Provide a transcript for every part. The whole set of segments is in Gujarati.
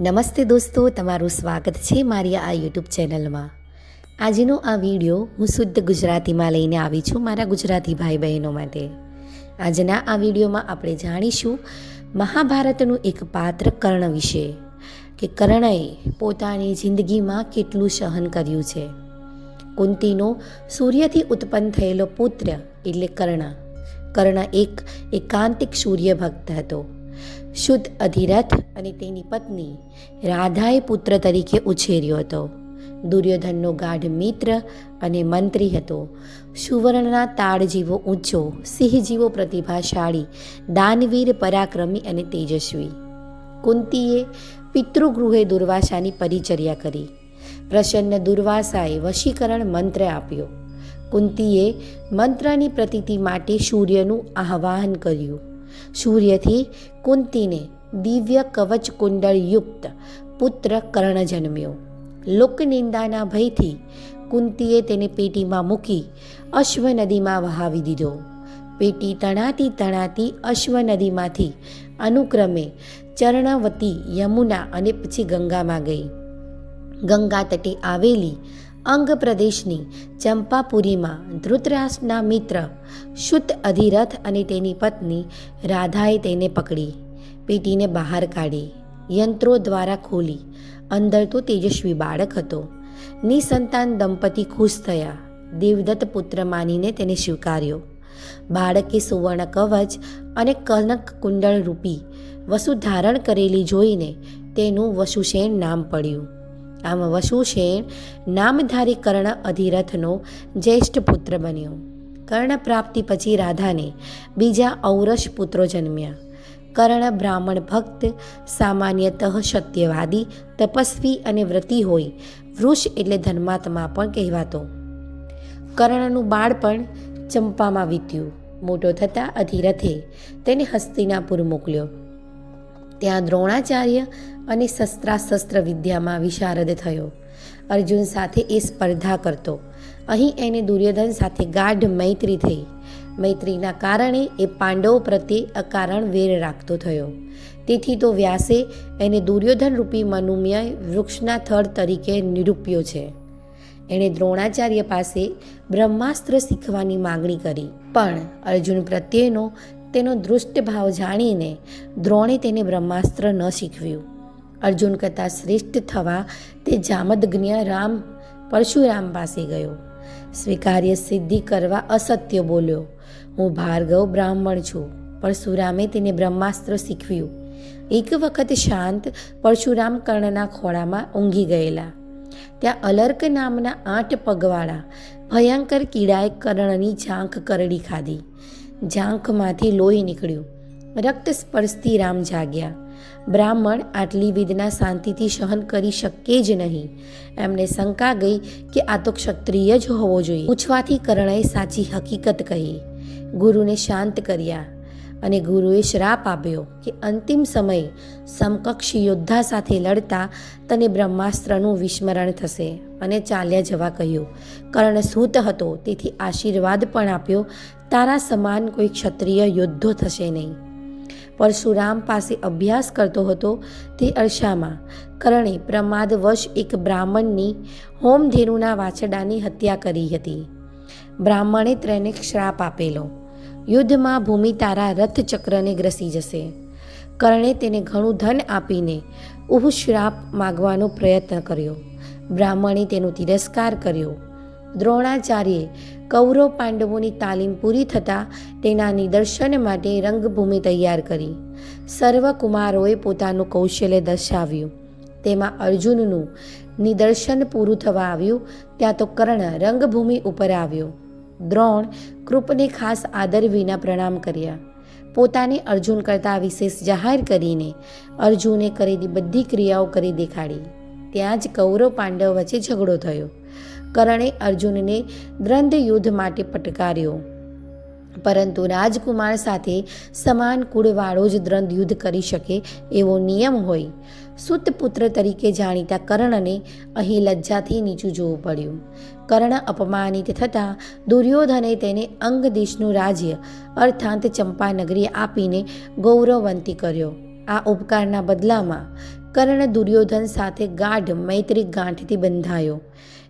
નમસ્તે દોસ્તો, તમારું સ્વાગત છે મારી આ યુટ્યુબ ચેનલમાં. આજનો આ વીડિયો હું શુદ્ધ ગુજરાતીમાં લઈને આવી છું મારા ગુજરાતી ભાઈ બહેનો માટે. આજના આ વિડીયોમાં આપણે જાણીશું મહાભારતનું એક પાત્ર કર્ણ વિશે, કે કર્ણએ પોતાની જિંદગીમાં કેટલું સહન કર્યું છે. કુંતીનો સૂર્યથી ઉત્પન્ન થયેલો પુત્ર એટલે કર્ણ. કર્ણ એક એકાંતિક સૂર્ય ભક્ત હતો. શુદ્ધ અધિરથ અને તેની પત્ની રાધાએ પુત્ર તરીકે ઉછેર્યો હતો. દુર્યોધનનો ગાઢ મિત્ર અને મંત્રી હતો. સુવર્ણના તાળ જેવો ઊંચો, સિંહ જેવો પ્રતિભાશાળી, દાનવીર, પરાક્રમી અને તેજસ્વી. કુંતીએ પિતૃગૃહે દુર્વાસાની પરિચર્યા કરી. પ્રસન્ન દુર્વાસાએ વશીકરણ મંત્ર આપ્યો. કુંતીએ મંત્રની પ્રતીતિ માટે સૂર્યનું આહ્વાન કર્યું. સૂર્યથી કુંતીને દિવ્ય કવચ કુંડળયુક્ત પુત્ર કર્ણ જન્મ્યો. લોકનિંદાના ભયથી કુંતીએ તેને પેટીમાં મૂકી અશ્વ નદીમાં વહાવી દીધો. પેટી તણાતી તણાતી અશ્વ નદીમાંથી અનુક્રમે ચરણવતી યમુના અને પછી ગંગામાં ગઈ. ગંગા તટે આવેલી અંગ પ્રદેશની ચંપાપુરીમાં ધૃતરાષ્ટ્રના મિત્ર શુદ્ધ અધિરથ અને તેની પત્ની રાધાએ તેને પકડી, પેટીને બહાર કાઢી, યંત્રો દ્વારા ખોલી. અંદર તો તેજસ્વી બાળક હતો. નિસંતાન દંપતી ખુશ થયા. દેવદત્ત પુત્ર માનીને તેને સ્વીકાર્યો. બાળકે સુવર્ણ કવચ અને કનક કુંડળ રૂપી વસુ ધારણ કરેલી જોઈને તેનું વસુસેન નામ પડ્યું. આમ વસુસેન નામધારી કર્ણ અધિરથનો જ્યેષ્ઠ પુત્ર બન્યો. કર્ણ પ્રાપ્તિ પછી રાધાને બીજા ઔરસ પુત્રો જન્મ્યા. કર્ણ બ્રાહ્મણ ભક્ત, સામાન્યતઃ સત્યવાદી, તપસ્વી અને વ્રતિ હોય, વૃષ એટલે ધર્માત્મા પણ કહેવાતો. કર્ણનું બાળપણ ચંપામાં વીત્યું. મોટો થતાં અધિરથે તેને હસ્તિનાપુર મોકલ્યો. ત્યાં દ્રોણાચાર્ય અને શસ્ત્રાશસ્ત્ર વિદ્યામાં વિશારદ થયો. અર્જુન સાથે એ સ્પર્ધા કરતો. અહીં એને દુર્યોધન સાથે ગાઢ મૈત્રી થઈ. મૈત્રીના કારણે એ પાંડવો પ્રત્યે અકારણ વેર રાખતો થયો. તેથી તો વ્યાસે એને દુર્યોધન રૂપી મનુમ્ય વૃક્ષના થડ તરીકે નિરૂપ્યો છે. એણે દ્રોણાચાર્ય પાસે બ્રહ્માસ્ત્ર શીખવાની માગણી કરી. પણ અર્જુન પ્રત્યેનો તેનો દૃષ્ટ ભાવ જાણીને દ્રોણે તેને બ્રહ્માસ્ત્ર ન શીખવ્યું. અર્જુન કરતાં શ્રેષ્ઠ થવા તે જામદજ્ઞ રામ, પરશુરામ પાસે ગયો. સ્વીકાર્ય સિદ્ધિ કરવા અસત્ય બોલ્યો. હું ભાર્ગવ બ્રાહ્મણ છું. પરશુરામે તેને બ્રહ્માસ્ત્ર શીખવ્યું. એક વખત શાંત પરશુરામ કર્ણના ખોળામાં ઊંઘી ગયેલા. ત્યાં અલર્ક નામના આઠ પગવાળા ભયંકર કીડાએ કર્ણની ઝાંખ કરડી ખાધી. ઝાંખમાંથી લોહી નીકળ્યું. રક્ત સ્પર્શથી રામ જાગ્યા. બ્રાહ્મણ આટલી વેદના શાંતિથી સહન કરી શકે જ નહીં. એમને શંકા ગઈ કે આ તો ક્ષત્રિય જ હોવો જોઈએ. પૂછવાથી કર્ણએ સાચી હકીકત કહી. ગુરુને શાંત કર્યા. અને ગુરુએ શ્રાપ આપ્યો કે અંતિમ સમયે સમકક્ષ યોદ્ધા સાથે લડતા તને બ્રહ્માસ્ત્રનું વિસ્મરણ થશે. અને ચાલ્યા જવા કહ્યું, કર્ણ સૂત હતો, તેથી આશીર્વાદ પણ આપ્યો. તારા સમાન કોઈ ક્ષત્રિય યોદ્ધો થશે નહીં. પરશુરામ પાસે અભ્યાસ કરતો હતો તે અરસામાં. કર્ણે પ્રમાદવશ એક બ્રાહ્મણની હોમધેનુના વાછડાની હત્યા કરી હતી. બ્રાહ્મણે તેને શ્રાપ આપેલો. યુદ્ધમાં ભૂમિ તારા રથચક્રને ગ્રસી જશે. કર્ણે તેને ઘણું ધન આપીને ઉહ શ્રાપ માગવાનો પ્રયત્ન કર્યો. બ્રાહ્મણે તેનો તિરસ્કાર કર્યો. દ્રોણાચાર્યે કૌરવ પાંડવોની તાલીમ પૂરી થતાં તેના નિદર્શન માટે રંગભૂમિ તૈયાર કરી. સર્વ કુમારોએ પોતાનું કૌશલ્ય દર્શાવ્યું. તેમાં અર્જુનનું નિદર્શન પૂરું થવા આવ્યું, ત્યાં તો કર્ણ રંગભૂમિ ઉપર આવ્યો. દ્રોણ કૃપને ખાસ આદર વિના પ્રણામ કર્યા. પોતાને અર્જુન કરતાં વિશેષ જાહેર કરીને અર્જુને કરેલી બધી ક્રિયાઓ કરી દેખાડી. ત્યાં જ કૌરવ પાંડવ વચ્ચે ઝઘડો થયો. કરણે અર્જુનને દ્રંદ યુદ્ધ માટે પટકાર્યો. પરંતુ રાજકુમાર સાથે સમાન કુળવાળો જ દ્રંદ યુદ્ધ કરી શકે એવો નિયમ હોય સુતપુત્ર તરીકે જાણીતા કર્ણને અહીં લજ્જાથી નીચું જોવું પડ્યું. કર્ણ અપમાનિત થતાં દુર્યોધને તેને અંગ દેશનું રાજ્ય, અર્થાંત ચંપાનગરી આપીને ગૌરવવંતી કર્યો. આ ઉપકારના બદલામાં કર્ણ દુર્યોધન સાથે ગાઢ મૈત્રી ગાંઠથી બંધાયો.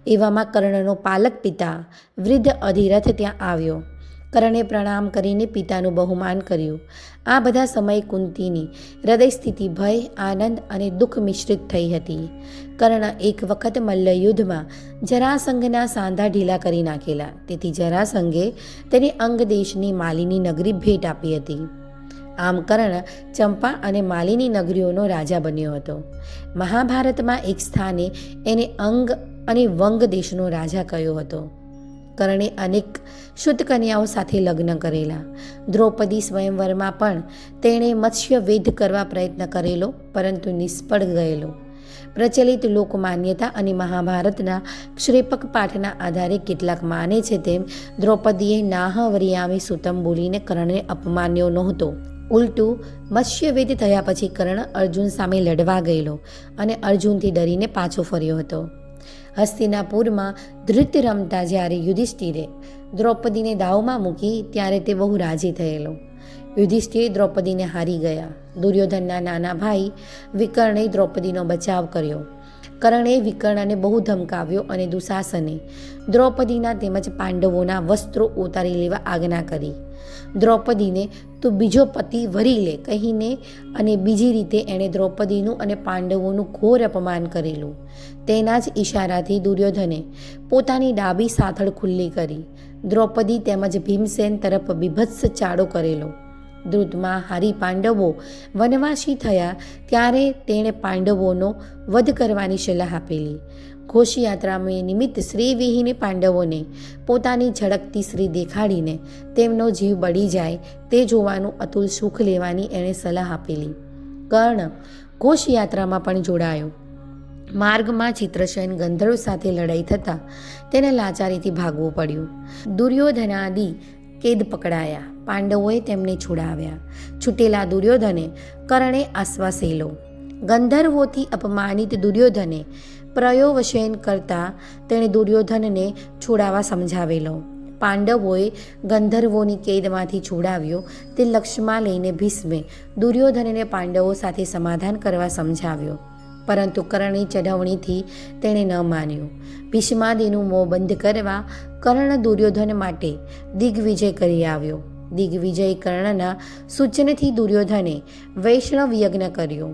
એવામાં કર્ણનો પાલક પિતા વૃદ્ધ અધિરથ ત્યાં આવ્યો. કરણે પ્રણામ કરીને પિતાનું બહુમાન કર્યું. આ બધા સમયે કુંતીની હૃદય સ્થિતિ ભય, આનંદ અને દુઃખ મિશ્રિત થઈ હતી. કર્ણ એક વખત મલ્લયુદ્ધમાં જરાસંઘના સાંધા ઢીલા કરી નાખેલા. તેથી જરાસંઘે તેને અંગ દેશની માલિની નગરી ભેટ આપી હતી. આમ કર્ણ ચંપા અને માલિની નગરીઓનો રાજા બન્યો હતો. મહાભારતમાં એક સ્થાને એને અંગ અને વંગ દેશનો રાજા કહ્યો હતો. કર્ણે અનેક શુદ્ધ કન્યાઓ સાથે લગ્ન કરેલા. દ્રૌપદી સ્વયંવરમાં પણ તેણે મત્સ્ય વેધ કરવા પ્રયત્ન કરેલો, પરંતુ નિષ્ફળ ગયેલો. પ્રચલિત લોકમાન્યતા અને મહાભારતના ક્ષેપક પાઠના આધારે કેટલાક માને છે તેમ દ્રૌપદીએ નાહવરિયામી સુતમ બોલીને કર્ણને અપમાન્યો નહોતો. ઉલટું મત્સ્યવેદ થયા પછી કર્ણ અર્જુન સામે લડવા ગયેલો અને અર્જુનથી ડરીને પાછો ફર્યો હતો. હસ્તિનાપુરમાં ધૃત રમતા જ્યારે યુધિષ્ઠિરે દ્રૌપદીને દાવમાં મૂકી ત્યારે તે બહુ રાજી થયેલો. યુધિષ્ઠિર દ્રૌપદીને હારી ગયા. દુર્યોધનના નાના ભાઈ વિકર્ણે દ્રૌપદીનો બચાવ કર્યો. કર્ણે, વિકર્ણને બહુ ધમકાવ્યો અને દુશાસને દ્રૌપદીના તેમજ પાંડવોના વસ્ત્રો ઉતારી લેવા આજ્ઞા કરી. દ્રૌપદીને, તું બીજો પતિ વરી લે, કહીને અને બીજી રીતે એણે દ્રૌપદીનું અને પાંડવોનું ઘોર અપમાન કરેલું. તેના જ ઈશારાથી દુર્યોધને પોતાની ડાબી સાથળ ખુલ્લી કરી. દ્રૌપદી તેમજ ભીમસેન તરફ બીભત્સ ચાડો કરેલો. દ્રુતમાં હારી પાંડવો વનવાસી થયા ત્યારે તેણે પાંડવોનો વધ કરવાની સલાહ આપેલી. ઘોષયાત્રામાં નિમિત્ત શ્રીવિહીને પાંડવોને પોતાની ઝળકતી શ્રી દેખાડીને તેમનો જીવ બળી જાય તે જોવાનું અતુલ સુખ લેવાની એણે સલાહ આપેલી. કર્ણ ઘોષયાત્રામાં પણ જોડાયો. માર્ગમાં ચિત્રસેન ગંધર્વ સાથે લડાઈ થતાં તેને લાચારીથી ભાગવું પડ્યું. દુર્યોધનાદી કેદ પકડાયા. પાંડવોએ તેમને છોડાવ્યા. છૂટેલા દુર્યોધને કરણે આશ્વાસેલો. ગંધર્વોથી અપમાનિત દુર્યોધને પ્રયોવશેન કરતા તેણે દુર્યોધનને છોડાવવા સમજાવેલો. પાંડવોએ ગંધર્વોની કેદમાંથી છોડાવ્યો તે લક્ષ્યમાં લઈને ભીષ્મે દુર્યોધનને પાંડવો સાથે સમાધાન કરવા સમજાવ્યો. પરંતુ કર્ણની ચઢવણીથી તેણે ન માન્યું. ભીષ્માદીનું મોં બંધ કરવા કર્ણ દુર્યોધન માટે દિગ્વિજય કરી આવ્યો. દિગ્વિજય કર્ણના સૂચનથી દુર્યોધને વૈષ્ણવ યજ્ઞ કર્યો.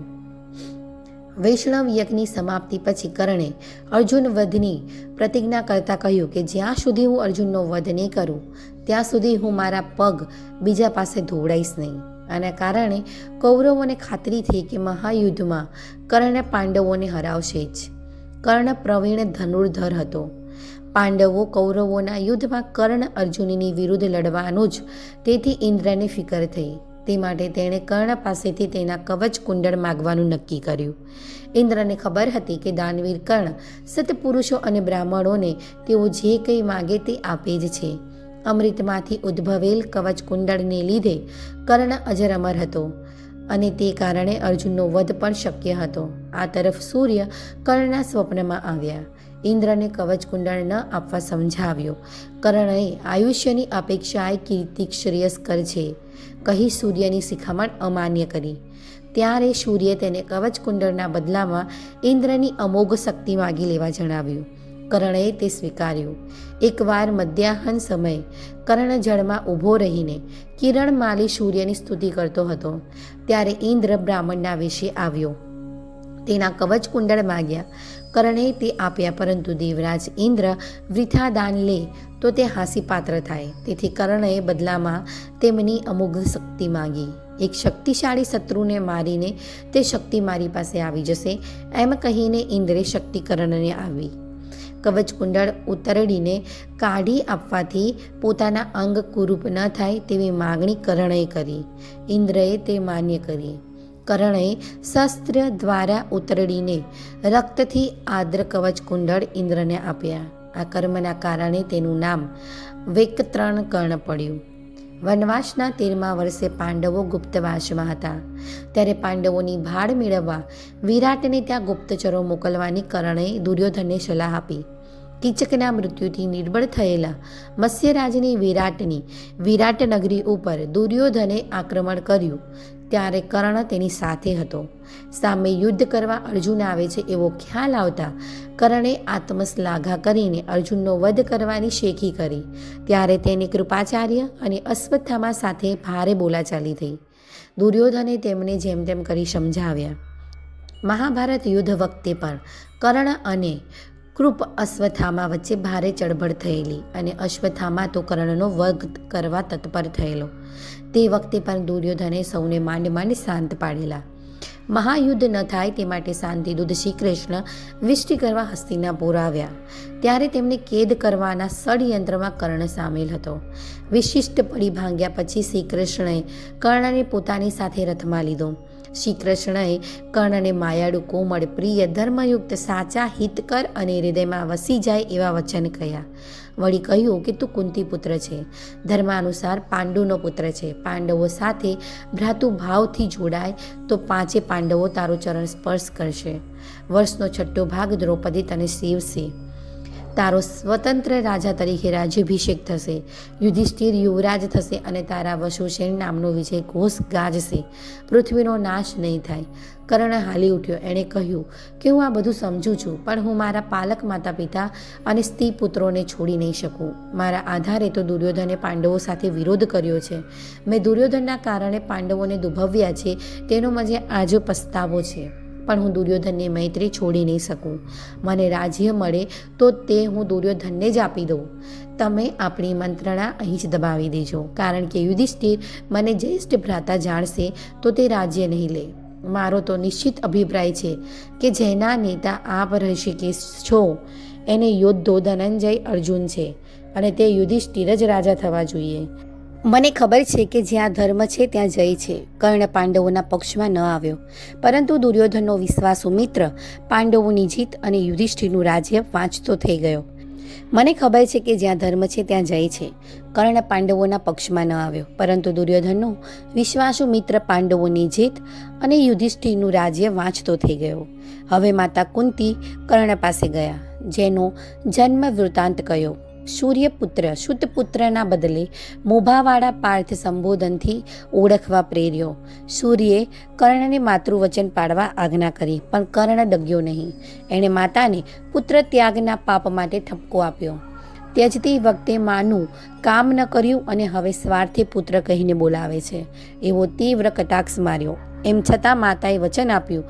વૈષ્ણવ યજ્ઞની સમાપ્તિ પછી કર્ણે અર્જુન વધની પ્રતિજ્ઞા કરતાં કહ્યું કે જ્યાં સુધી હું અર્જુનનો વધ નહીં કરું, ત્યાં સુધી હું મારા પગ બીજા પાસે ધોવડાઈશ નહીં. આના કારણે કૌરવોને ખાતરી થઈ કે મહાયુદ્ધમાં કર્ણ પાંડવોને હરાવશે જ. કર્ણ પ્રવીણ ધનુર્ધર હતો. પાંડવો કૌરવોના યુદ્ધમાં કર્ણ અર્જુનની વિરુદ્ધ લડવાનો જ તેથી ઇન્દ્રને ફિકર થઈ. તે માટે તેણે કર્ણ પાસેથી તેના કવચ કુંડળ માગવાનું નક્કી કર્યું. ઇન્દ્રને ખબર હતી કે દાનવીર કર્ણ સતપુરુષો અને બ્રાહ્મણોને તેઓ જે કંઈ માગે તે આપે જ છે. અમૃતમાંથી ઉદ્ભવેલ કવચ કુંડળને લીધે કર્ણ અજર અમર હતો અને તે કારણે અર્જુનનો વધ પણ શક્ય હતો. આ તરફ સૂર્ય કર્ણના સ્વપ્નમાં આવ્યા. ઇન્દ્રને કવચ કુંડળ ન આપવા સમજાવ્યો. કર્ણએ આયુષ્યની અપેક્ષાએ કીર્તિ શ્રેયસ્કર છે, કહી સૂર્યની શિખામણ અમાન્ય કરી. ત્યારે સૂર્યે તેને કવચ કુંડળના બદલામાં ઇન્દ્રની અમોઘ શક્તિ માગી લેવા જણાવ્યું. કર્ણએ તે સ્વીકાર્યું. એકવાર મધ્યાહન સમયે કર્ણ જળમાં ઊભો રહીને કિરણમાલી સૂર્યની સ્તુતિ કરતો હતો, ત્યારે ઇન્દ્ર બ્રાહ્મણના વિશે આવ્યો. તેના કવચ કુંડળ માગ્યા. કર્ણે તે આપ્યા, પરંતુ દેવરાજ ઇન્દ્ર વૃથા દાન લે તો તે હાસ્યપાત્ર થાય. તેથી કર્ણએ બદલામાં તેમની અમુક શક્તિ માગી. એક શક્તિશાળી શત્રુને મારીને તે શક્તિ મારી પાસે આવી જશે, એમ કહીને ઇન્દ્રે શક્તિ કર્ણને આવી. કવચ કુંડળ ઉતરડીને કાઢી આપવાથી પોતાના અંગ કુરૂપ ન થાય તેવી માગણી કર્ણએ કરી. ઇન્દ્રએ તે માન્ય કરી. કર્ણએ શસ્ત્ર દ્વારા ઉતરડીને રક્તથી આદ્ર કવચ કુંડળ ઇન્દ્રને આપ્યા. આ કર્મના કારણે તેનું નામ વેકત્રણ કર્ણ પડ્યું. વનવાસના તેરમા વર્ષે પાંડવો ગુપ્તવાસમાં હતા. ત્યારે પાંડવોની ભાળ મેળવવા વિરાટને ત્યાં ગુપ્તચરો મોકલવાની કરણે દુર્યોધનને સલાહ આપી. કીચકના મૃત્યુથી નિર્બળ થયેલા મત્સ્યરાજની વિરાટની વિરાટ નગરી ઉપર દુર્યોધને આક્રમણ કર્યું. ત્યારે કર્ણ તેની સાથે હતો. સામે યુદ્ધ કરવા અર્જુન આવે છે એવો ખ્યાલ આવતા કર્ણે આત્મશ્લાઘા કરીને અર્જુનનો વધ કરવાની શેખી કરી. ત્યારે તેની કૃપાચાર્ય અને અશ્વત્થામા સાથે ભારે બોલાચાલી થઈ. દુર્યોધને તેમને જેમ તેમ કરી સમજાવ્યા. મહાભારત યુદ્ધ વખતે પણ કર્ણ અને કૃપ અશ્વથામા વચ્ચે ભારે ચળભળ થયેલી અને અશ્વથામા તો કર્ણનો વધ કરવા તત્પર થયેલો. તે વખતે પણ દુર્યોધને સૌને માંડ માંડ શાંત પાડેલા. મહાયુદ્ધ ન થાય તે માટે શાંતિદૂત શ્રી કૃષ્ણ વિષ્ટિ કરવા હસ્તિનાપુર આવ્યા. ત્યારે તેમને કેદ કરવાના ષડયંત્રમાં કર્ણ સામેલ હતો. વિશિષ્ટ પડી ભાંગ્યા પછી શ્રી કૃષ્ણએ કર્ણને પોતાની સાથે રથમાં લીધો. શ્રી કૃષ્ણએ કર્ણને માયાળુ કોમળ પ્રિય ધર્મયુક્ત સાચા હિતકર અને હૃદયમાં વસી જાય એવા વચન કહ્યા. વળી કહ્યું કે તું કુંતી પુત્ર છે. ધર્માનુસાર પાંડુનો પુત્ર છે. પાંડવો સાથે ભ્રાતુભાવથી જોડાય તો પાંચે પાંડવો તારો ચરણ સ્પર્શ કરશે. વર્ષનો છઠ્ઠો ભાગ દ્રૌપદી તને સેવશે. તારો સ્વતંત્ર રાજા તરીકે રાજ્યાભિષેક થશે. યુધિષ્ઠિર યુવરાજ થશે અને તારા વશુસેન નામનો વિજય ઘોષ ગાજશે. પૃથ્વીનો નાશ નહીં થાય. કર્ણ હાલી ઉઠ્યો. એણે કહ્યું, કે હું આ બધું સમજું છું, પણ હું મારા પાલક માતા પિતા અને સ્ત્રી પુત્રોને છોડી નહીં શકું. મારા આધારે તો દુર્યોધને પાંડવો સાથે વિરોધ કર્યો છે. મેં દુર્યોધનના કારણે પાંડવોને દુભવ્યા છે. તેનો મને આજો પસ્તાવો છે. પણ હું દુર્યોધનની મૈત્રી છોડી નહીં શકું. મને રાજ્ય મળે તો તે હું દુર્યોધનને જ આપી દઉં. તમે આપણી મંત્રણા અહીં જ દબાવી દેજો. કારણ કે યુધિષ્ઠિર મને જ્યેષ્ઠ ભ્રાતા જાણશે તો તે રાજ્ય નહીં લે. મારો તો નિશ્ચિત અભિપ્રાય છે કે જેના નેતા આપ ઋષિકેશ છો, એને યોદ્ધો ધનંજય અર્જુન છે અને તે યુધિષ્ઠિર જ રાજા થવા જોઈએ. મને ખબર છે કે જ્યાં ધર્મ છે ત્યાં જય છે. કર્ણ પાંડવોના પક્ષમાં ન આવ્યો. પરંતુ દુર્યોધનનો વિશ્વાસુ મિત્ર પાંડવોની જીત અને યુધિષ્ઠિરનું રાજ્ય વાંચતો થઈ ગયો. મને ખબર છે કે જ્યાં ધર્મ છે ત્યાં જય છે. કર્ણ પાંડવોના પક્ષમાં ન આવ્યો. પરંતુ દુર્યોધનનો વિશ્વાસુ મિત્ર પાંડવોની જીત અને યુધિષ્ઠિરનું રાજ્ય વાંચતો થઈ ગયો. હવે માતા કુંતી કર્ણ પાસે ગયા, જેનો જન્મ વૃત્તાંત કયો. સૂર્યપુત્ર શુદ્ધપુત્રના બદલે મોભાવાળા પાર્થ સંબોધનથી ઓળખવા પ્રેર્યો. સૂર્યે કર્ણને માતૃવચન પાડવા આજ્ઞા કરી, પણ કર્ણ ડગ્યો નહીં. એણે માતાને પુત્ર ત્યાગના પાપ માટે ઠપકો આપ્યો. ત્યજતી વખતે માનું કામ ન કર્યું અને હવે સ્વાર્થી પુત્ર કહીને બોલાવે છે. એવો તીવ્ર કટાક્ષ માર્યો. એમ છતાં માતાએ વચન આપ્યું,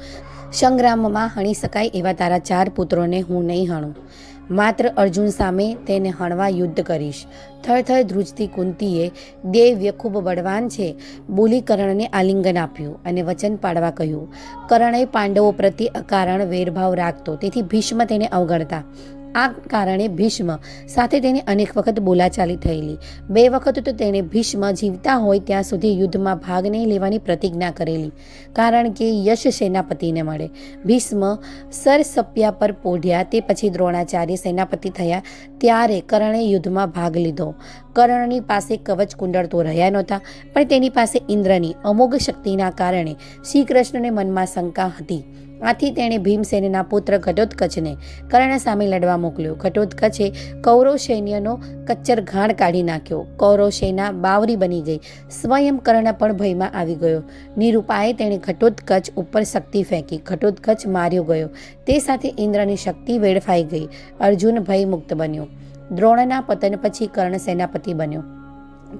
સંગ્રામમાં હણી શકાય એવા તારા ચાર પુત્રોને હું નહીં હણું. માત્ર અર્જુન સામે તેને હણવા યુદ્ધ કરીશ. થરથર ધ્રુજતી કુંતીએ દેવ્ય ખૂબ બળવાન છે. બોલી કર્ણને આલિંગન આપ્યું અને વચન પાડવા કહ્યું કર્ણએ પાંડવો પ્રત્યે અકારણ વેરભાવ રાખતો, તેથી ભીષ્મ તેને અવગણતા. આ કારણે ભીષ્મ સાથે તેને અનેક વખત બોલાચાલી થયેલી. બે વખત તો તેણે ભીષ્મ જીવતા હોય ત્યાં સુધી યુદ્ધમાં ભાગ નહીં લેવાની પ્રતિજ્ઞા કરેલી. કારણ કે યશ સેનાપતિને મળે. ભીષ્મ સરસપ્યા પર પોઢ્યા, તે પછી દ્રોણાચાર્ય સેનાપતિ થયા. ત્યારે કર્ણે યુદ્ધમાં ભાગ લીધો. કર્ણની પાસે કવચ કુંડળ તો રહ્યા નહોતા, પણ તેની પાસે ઇન્દ્રની અમોઘ શક્તિના કારણે શ્રી કૃષ્ણને મનમાં શંકા હતી. આથી તેણે ભીમસેનના પુત્ર ઘટોત્કચને કર્ણ સામે લડવા મોકલ્યો. ઘટોત્કચે કૌરવ સૈન્યનો કચ્ચર ઘાણ કાઢી નાખ્યો. કૌરવ સેના બાવરી બની ગઈ. સ્વયં કર્ણ પણ ભયમાં આવી ગયો. નિરૂપાએ તેણે ઘટોત્કચ ઉપર શક્તિ ફેંકી. ઘટોત્કચ માર્યો ગયો. તે સાથે ઇન્દ્રની શક્તિ વેડફાઈ ગઈ. અર્જુન ભયમુક્ત બન્યો. દ્રોણના પતન પછી કર્ણ સેનાપતિ બન્યો.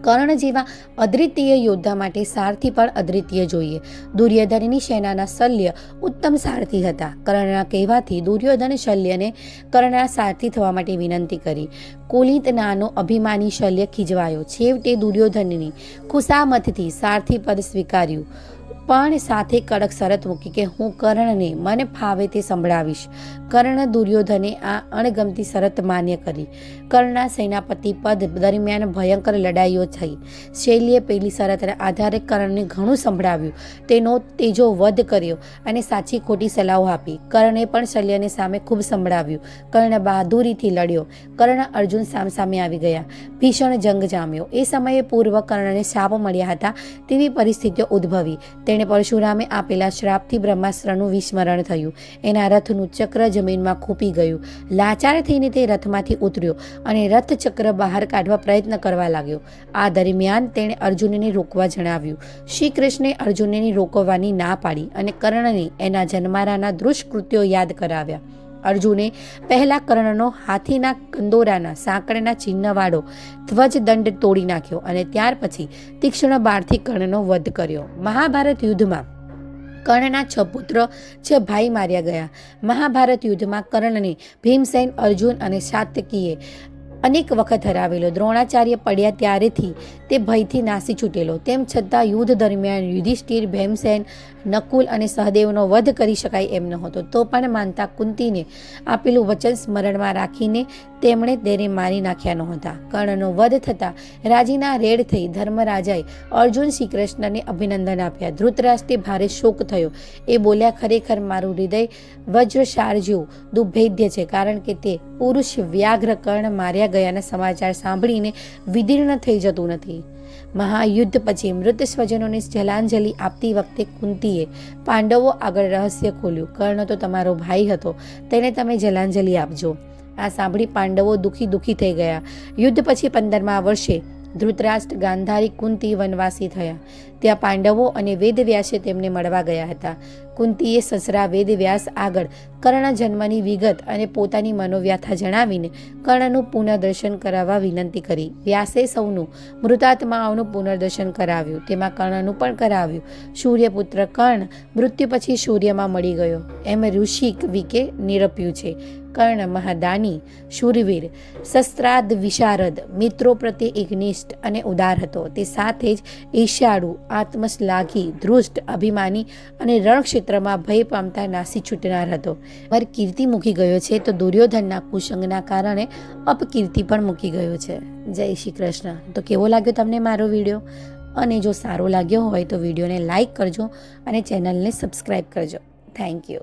કર્ણ જેવા અદ્વિતીય યોદ્ધા માટે સારથી પણ અદ્વિતીય જોઈએ. દુર્યોધનની સેનાના શલ્ય ઉત્તમ સારથી હતા. કર્ણના કહેવાથી દુર્યોધન શલ્યને કર્ણના સારથી થવા માટે વિનંતી કરી. કુલિત નાનો અભિમાની શલ્ય ખીજવાયો. છેવટે દુર્યોધનની ખુશામતથી સારથી પદ સ્વીકાર્યું. પણ સાથે કડક શરત મૂકી કે હું કર્ણને મને ફાવે તે સંભળાવીશ. કર્ણ દુર્યોધને આ અણગમતી શરત માન્ય કરી. કર્ણના સેનાપતિ પદ દરમિયાન ભયંકર લડાઈઓ થઈ. શૈલીએ પેલી શરતના આધારે કર્ણને ઘણું સંભળાવ્યું. તેનો તેજો વધ કર્યો અને સાચી ખોટી સલાહો આપી. કર્ણે પણ શલ્યને સામે ખૂબ સંભળાવ્યું. કર્ણ બહાદુરીથી લડ્યો. કર્ણ અર્જુન સામસામે આવી ગયા. ભીષણ જંગ જામ્યો. એ સમયે પૂર્વ કર્ણને શાપ મળ્યા હતા તેવી પરિસ્થિતિઓ ઉદ્ભવી. તેણે તેણે પરશુરામે આપેલા શ્રાપથી બ્રહ્માસ્ત્રનું વિસ્મરણ થયું. એના રથનું ચક્ર જમીનમાં ખૂપી ગયું. લાચાર થઈને તે રથમાંથી ઉતર્યો અને રથ ચક્ર બહાર કાઢવા પ્રયત્ન કરવા લાગ્યો. આ દરમિયાન તેણે અર્જુનને રોકવા જણાવ્યું. શ્રી કૃષ્ણે અર્જુનને રોકવાની ના પાડી અને કર્ણને એના જન્મારાના દુષ્કૃત્યો યાદ કરાવ્યા. અર્જુને પહેલા કર્ણનો હાથીના કંદોરાના સાંકળના ચિહ્નવાળો ધ્વજદંડ તોડી નાખ્યો અને ત્યાર પછી તીક્ષ્ણ બાણથી કર્ણનો વધ કર્યો. મહાભારત યુદ્ધમાં કર્ણના છ પુત્ર, છ ભાઈ માર્યા ગયા. મહાભારત યુદ્ધમાં કર્ણને ભીમસેન, અર્જુન અને સાત્યકીએ અનેક વખત હરાવેલો. દ્રોણાચાર્ય પડ્યા ત્યારેથી તે ભયથી નાસી છૂટેલો. તેમ છતાં યુદ્ધ દરમિયાન યુધિષ્ઠિર, ભીમસેન, નકુલ અને સહદેવનો વધ કરી શકાય એમ નહોતો. તો પણ માનતા કુંતીને આપેલું વચન સ્મરણમાં રાખીને તેમણે તેને મારી નાખ્યા નહોતા. કર્ણનો વધ થતાં રાજીના રેડ થઈ ધર્મરાજાએ અર્જુન શ્રી કૃષ્ણને અભિનંદન આપ્યા. ધૃતરાષ્ટ્રે ભારે શોક થયો. એ બોલ્યા, ખરેખર મારું હૃદય વજ્રશાર જેવું દુર્ભેદ્ય છે, કારણ કે તે પુરુષ વ્યાઘ્ર કર્ણ માર્યા ગયાના સમાચાર સાંભળીને વિદીર્ણ થઈ જતું નથી. મહાયુદ્ધ પછી મૃત સ્વજનોને જલાંજલિ આપતી વખતે કુંતીએ પાંડવો આગળ રહસ્ય ખોલ્યું. કર્ણ તો તમારો ભાઈ હતો, તેને તમે જલાંજલિ આપજો. આ સાંભળી પાંડવો દુઃખી દુઃખી થઈ ગયા. યુદ્ધ પછી પંદરમા વર્ષે ધૃતરાષ્ટ્ર ગાંધારી કુંતી વનવાસી થયા. ત્યાં પાંડવો અને વેદવ્યાસે તેમને મળવા ગયા હતા. કુંતીએ સસરા વેદવ્યાસ આગળ કર્ણ જન્મની વિગત અને પોતાની મનોવ્યથા જણાવીને કર્ણનું પુનર્દર્શન કરાવવા વિનંતી કરી. વ્યાસે સૌનું મૃતાત્માઓનું પુનર્દર્શન કરાવ્યું. તેમાં કર્ણનું પણ કરાવ્યું. સૂર્યપુત્ર કર્ણ મૃત્યુ પછી સૂર્યમાં મળી ગયો. એમ ઋષિક વિકે નિરપ્યું છે. કર્ણ મહાદાની શૂરવીર શસ્ત્રાદ વિશારદ મિત્રો પ્રત્યે એકનિષ્ઠ અને ઉદાર હતો. તે સાથે જ ઈશાળુ આત્મશ્લાઘી, ધૃષ્ટ, અભિમાની અને રણક્ષેત્રમાં ભય પામતા નાસી છૂટનાર હતો. પર કીર્તિ મૂકી ગયો છે તો દુર્યોધનના કુસંગના કારણે અપકીર્તિ પણ મૂકી ગયો છે. જય શ્રી કૃષ્ણ. તો કેવો લાગ્યો તમને મારો વીડિયો? અને જો સારો લાગ્યો હોય તો વિડીયોને લાઇક કરજો અને ચેનલને સબસ્ક્રાઈબ કરજો. Thank you